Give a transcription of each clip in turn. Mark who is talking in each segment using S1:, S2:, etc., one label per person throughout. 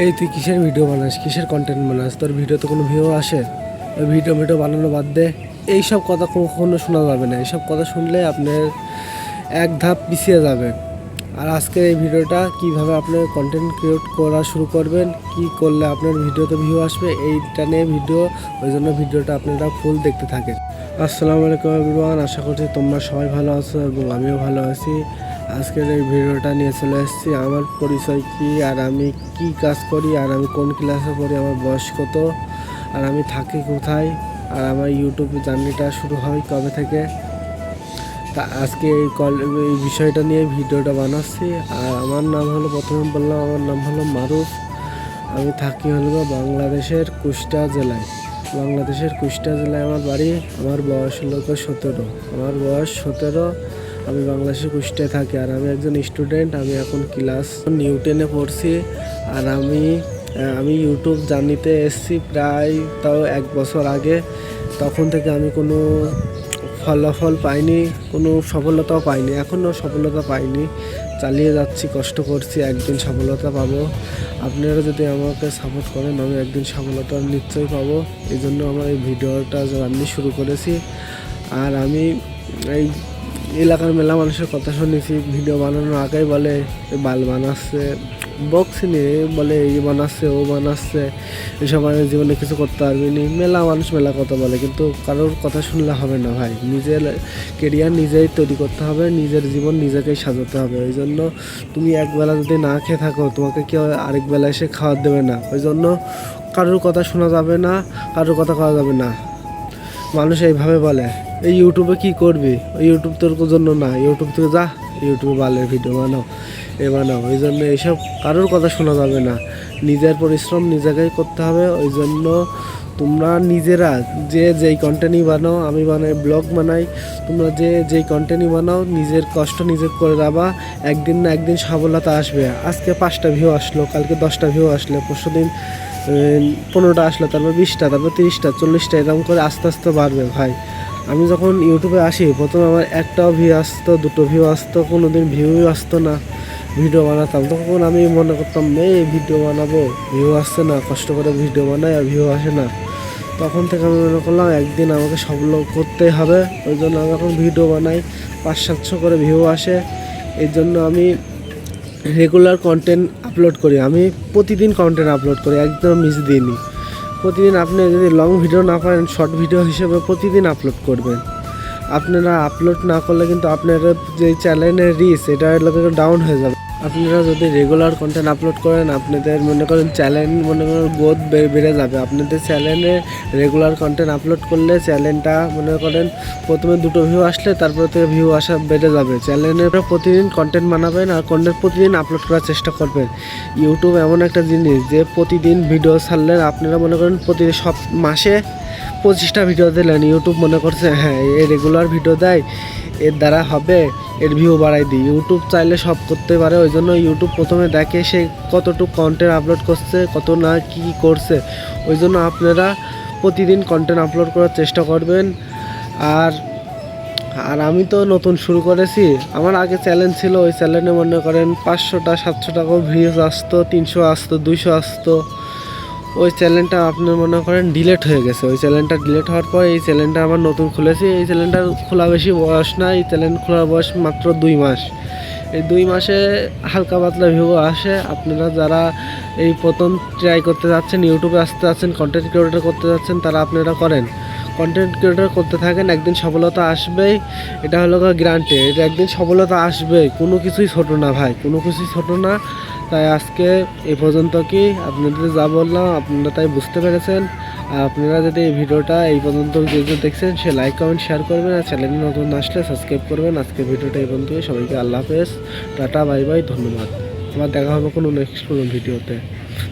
S1: এই তুই কিসের ভিডিও বানাস? কিসের কন্টেন্ট বানাস? তোর ভিডিওতে কোনো ভিউ আসে? ওই ভিডিও ভিডিও বানানো বাদ দে। এইসব কথা কখনো শোনা যাবে না। এইসব কথা শুনলে আপনার এক ধাপ পিছিয়ে যাবে। আর আজকের এই ভিডিওটা কীভাবে আপনি কন্টেন্ট ক্রিয়েট করা শুরু করবেন, কি করলে আপনার ভিডিওতে ভিউ আসবে, এইটা নিয়ে ভিডিও ওই জন্য ভিডিওটা আপনারা ফুল দেখতে থাকেন। আসসালামু আলাইকুম এভরিওয়ান আশা করছি তোমরা সবাই ভালো আছো এবং আমিও ভালো আছি। আজকের এই ভিডিওটা নিয়ে চলে এসেছি। আমার পরিচয় কি, আর আমি কি কাজ করি, আর আমি কোন ক্লাসে পড়ি, আমার বয়স কত, আর আমি থাকি কোথায়, আর আমার ইউটিউব জার্নিটা শুরু হয় কবে থেকে। তা আজকে এই কল এই বিষয়টা নিয়ে ভিডিওটা বানাচ্ছি। আর আমার নাম হলো, প্রথমে বললাম, আমার নাম হলো মারুফ। আমি থাকি হলো বাংলাদেশের কুষ্টা জেলায়। বাংলাদেশের কুষ্টা জেলায় আমার বাড়ি, আমার বয়স হলো সতেরো। আমার বয়স সতেরো আমি বাংলাদেশে কুষ্টায় থাকি আর আমি একজন স্টুডেন্ট আমি এখন ক্লাস নিউ টেনে পড়ছি আর আমি আমি ইউটিউব জার্নিতে এসেছি প্রায় তাও এক বছর আগে। তখন থেকে আমি কোনো ফলাফল পাইনি, কোনো সফলতাও পাইনি, এখনও সফলতা পাইনি। চালিয়ে যাচ্ছি, কষ্ট করছি, একদিন সফলতা পাবো। আপনারা যদি আমাকে সাপোর্ট করেন, আমি একদিন সফলতা নিশ্চয়ই পাবো। এই জন্য আমার এই ভিডিওটা জার্নি শুরু করেছি। আর আমি এই এলাকার মেলা মানুষের কথা শুনেছি ভিডিও বানানোর আগেই বলে বাল বানাচ্ছে। বক্সি নিয়ে বলে এই বানাচ্ছে, ও বানাচ্ছে। এসব আমি জীবনে কিছু করতে পারবি নি। মেলা মানুষ মেলা কথা বলে, কিন্তু কারোর কথা শুনলে হবে না ভাই। নিজের কেরিয়ার নিজেই তৈরি করতে হবে, নিজের জীবন নিজেকেই সাজাতে হবে। ওই জন্য তুমি একবেলা যদি না খেয়ে থাকো, তোমাকে কেউ আরেক বেলা এসে খাওয়ার দেবে না। ওই জন্য কারোর কথা শোনা যাবে না, কারোর কথা খাওয়া যাবে না। মানুষ এইভাবে বলে। এই ইউটিউবে কি করবি? ওই ইউটিউব তোর জন্য না ইউটিউব থেকে যা ইউটিউবে বালের ভিডিও বানাও, এ বানাও। ওই জন্য এইসব কারোর কথা শোনা যাবে না। নিজের পরিশ্রম নিজেকেই করতে হবে, ওই জন্য তোমরা নিজেরা যে যেই কন্টেন্টই বানাও, আমি বানাই ব্লগ বানাই, তোমরা যে যেই কন্টেন্টই বানাও, নিজের কষ্ট নিজে করে যাবা একদিন না একদিন সফলতা আসবে। আজকে পাঁচটা ভিউ আসলো, কালকে দশটা ভিউ আসলে, পরশু দিন পনেরোটা আসলো, তারপর বিশটা, তারপর তিরিশটা, চল্লিশটা, এরকম করে আস্তে আস্তে বাড়বে ভাই। আমি যখন ইউটিউবে আসি, প্রথমে আমার একটাও ভিউ আসতো, দুটো ভিউ আসতো কোনো দিন ভিউই আসতো না। ভিডিও বানাতাম। তখন আমি মনে করতাম এই ভিডিও বানাবো। ভিউ আসছে না, কষ্ট করে ভিডিও বানাই আর ভিউ আসে না। তখন থেকে আমি মনে করলাম, একদিন আমাকে সফল করতেই হবে। ওই জন্য আমি এখন ভিডিও বানাই। পাঁচ, সাতশো করে ভিউ আসে। এর জন্য আমি রেগুলার কন্টেন্ট আপলোড করি। আমি প্রতিদিন কন্টেন্ট আপলোড করি, একদম মিস দিইনি। প্রতিদিন আপনি যদি লং ভিডিও না পারেন শর্ট ভিডিও হিসেবে প্রতিদিন আপলোড করবেন। আপনারা আপলোড না করলে কিন্তু আপনার যে চ্যানেলের রিস এটা লোকের ডাউন হয়ে যাবে। আপনারা যদি রেগুলার কন্টেন্ট আপলোড করেন, আপনাদের মনে করেন চ্যানেল মনে করেন গ্রোথ বেড়ে যাবে। আপনাদের চ্যানেলে রেগুলার কন্টেন্ট আপলোড করলে চ্যানেলটা মনে করেন প্রথমে দুটো ভিউ আসলে, তারপর থেকে ভিউ আসা বেড়ে যাবে। চ্যানেলের প্রতিদিন কন্টেন্ট বানাবেন আর কন্টেন্ট প্রতিদিন আপলোড করার চেষ্টা করবেন। ইউটিউব এমন একটা জিনিস যে প্রতিদিন ভিডিও ছাড়লেন, আপনারা মনে করেন প্রতি সব মাসে পঁচিশটা ভিডিও দিলেন। ইউটিউব মনে করছে হ্যাঁ এ রেগুলার ভিডিও দেয়, এর দ্বারা হবে। এর ভিউ বাড়াই দিই। ইউটিউব চাইলে সব করতে পারে, ওই জন্য ইউটিউব প্রথমে দেখে সে কতটুকু কন্টেন্ট আপলোড করছে, কত না, কী করছে। ওই জন্য আপনারা প্রতিদিন কন্টেন্ট আপলোড করার চেষ্টা করবেন। আর আর আমি তো নতুন শুরু করেছি। আমার আগে চ্যালেঞ্জ ছিল, ওই চ্যানেলে মনে করেন পাঁচশোটা সাতশো টাকা ভিউজ আসতো, তিনশো আসতো, দুইশো আসতো। ওই চ্যানেলটা আপনি মনে করেন ডিলেট হয়ে গেছে। ওই চ্যানেলটা ডিলেট হওয়ার পর এই চ্যানেলটা আমার নতুন খুলেছি। এই চ্যানেলটা খোলা বেশি বয়স না এই চ্যানেল খোলা বয়স মাত্র দুই মাস। এই দুই মাসে হালকা পাতলা ভিউ আসে। আপনারা যারা এই প্রথম ট্রাই করতে যাচ্ছেন ইউটিউবে আসতে যাচ্ছেন কন্টেন্ট ক্রিয়েটার করতে যাচ্ছেন, তারা আপনারা করেন। কন্টেন্ট ক্রিয়েটর করতে থাকেন, একদিন সফলতা আসবেই। এটা হলো গ্যারান্টি এটা একদিন সফলতা আসবেই। কোনো কিছুই ছোট না ভাই, কোনো কিছুই ছোট না। তাই আজকে এ পর্যন্ত কি আপনাদের যা বললাম, আপনারা তাই বুঝতে পেরেছেন। আর আপনারা যদি এই ভিডিওটা এই পর্যন্ত যে দেখছেন, সে লাইক কমেন্ট শেয়ার করবেন। আর চ্যানেলে নতুন আসলে সাবস্ক্রাইব করবেন। আজকে ভিডিওটা এই পর্যন্ত সবাইকে আল্লাহ হাফেজ। টাটা বাই বাই ধন্যবাদ। আবার দেখা হবে কোনো নেক্সট কোনো ভিডিওতে।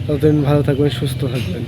S1: ততদিন ভালো থাকবেন, সুস্থ থাকবেন।